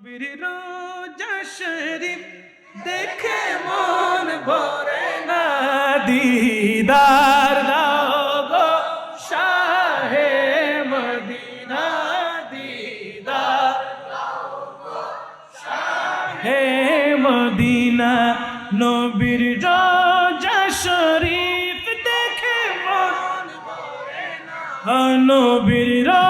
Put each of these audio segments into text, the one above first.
নবীর রোজা শরীফ দেখে মন ভরে না, দিদার দাও শাহে মদিনা, দিদার হে মদিনা। নবীর রোজা শরীফ দেখে মন নবীর রোজা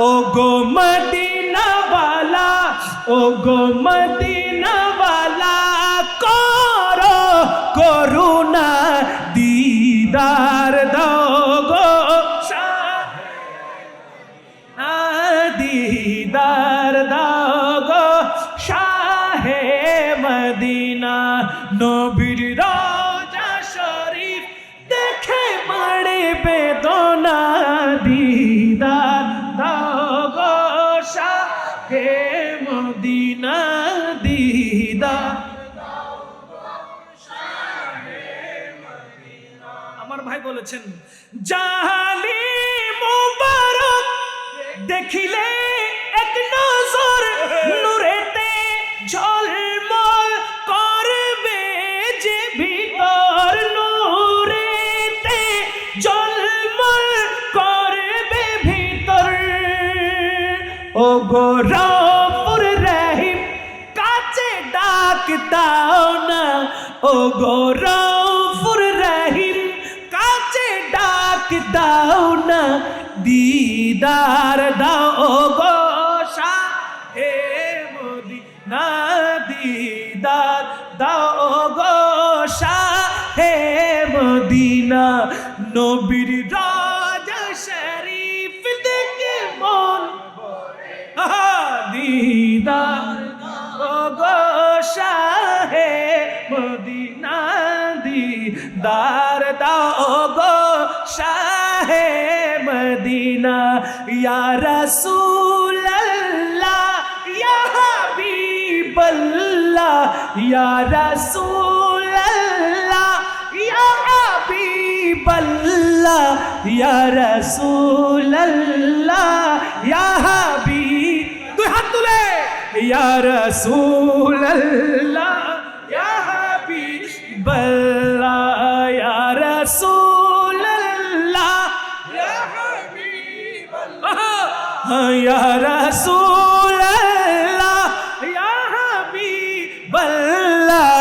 ও গো মদিনাওয়ালা ও গো মদিনাওয়ালা আমার ভাই বলেছেন জাহালি মুবারক দেখিলে এক নজর নূরেতে ঝলমল করবে যে ভিতর করবে ভিতর। ও গো রপুর রহিম, কাছে ডাক দাও না। ও গো দাও না, দিদার দাও গো হে মোদি না দিদার দাও গো হে মদিনা। নবীর রাজা শরীফ দেখে মন দিদার ও গো শাহে মদিনা, দিদার শাহে মদিনা ইয়া রাসূল আল্লাহ ইয়া হাবিব আল্লাহ ইয়া রাসূল আল্লাহ ইয়া হাবিব আল্লাহ ইয়া রাসূল আল্লাহ ইয়া হাবিব দুই হাত তুলে ইয়া রাসূল আল্লাহ ইয়া রাসূল আল্লাহ ইয়া হাবিব আল্লাহ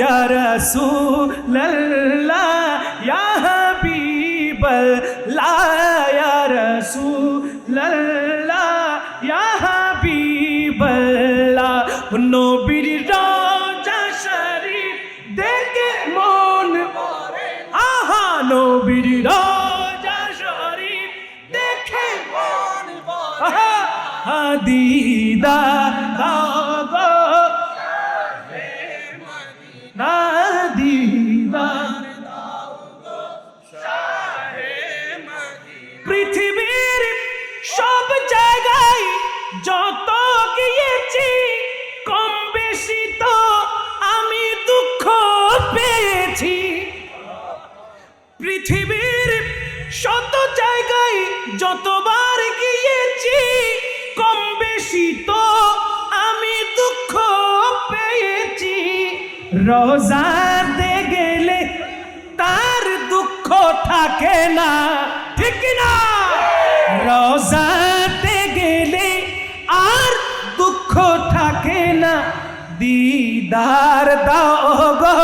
ইয়া রাসূল আল্লাহ ইয়া হাবিব আল্লাহ ইয়া রাসূল আল্লাহ ইয়া হাবিব আল্লাহ নবীর রাজা শরীফ দেখে মন আহা পৃথিবীর সব জায়গায় যত গিয়েছি, কম বেশি তো আমি দুঃখ পেয়েছি। পৃথিবীর শত জায়গায় যতবার গিয়েছি, কম বেশি তো আমি দুঃখ পেয়েছি। রোজাতে গেলে তার দুঃখ থাকে না। ঠিক না? রোজাতে গেলে আর দুঃখ থাকে না। দিদার দাও গো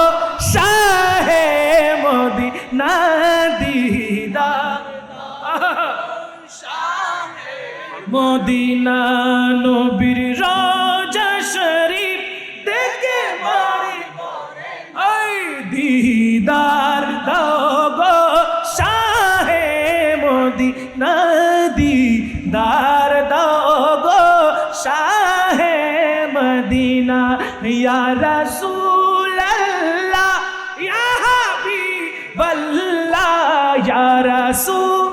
শাহে মোদি না দিদার মদিনা নবীর রাজা শরীফ দেখে মারে। দিদার দাও শাহে মদিনা দিদার দাও শাহে মদিনা। ইয়া রাসূলুল্লাহ, ইয়া হাবিবাল্লাহ, ইয়া রাসূলুল্লাহ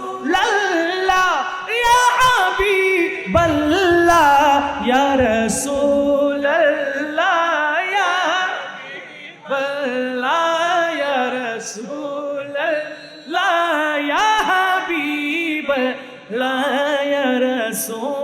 রাসূলুল্লাহ ইয়া হাবিবাল্লাহ ইয়া রাসূল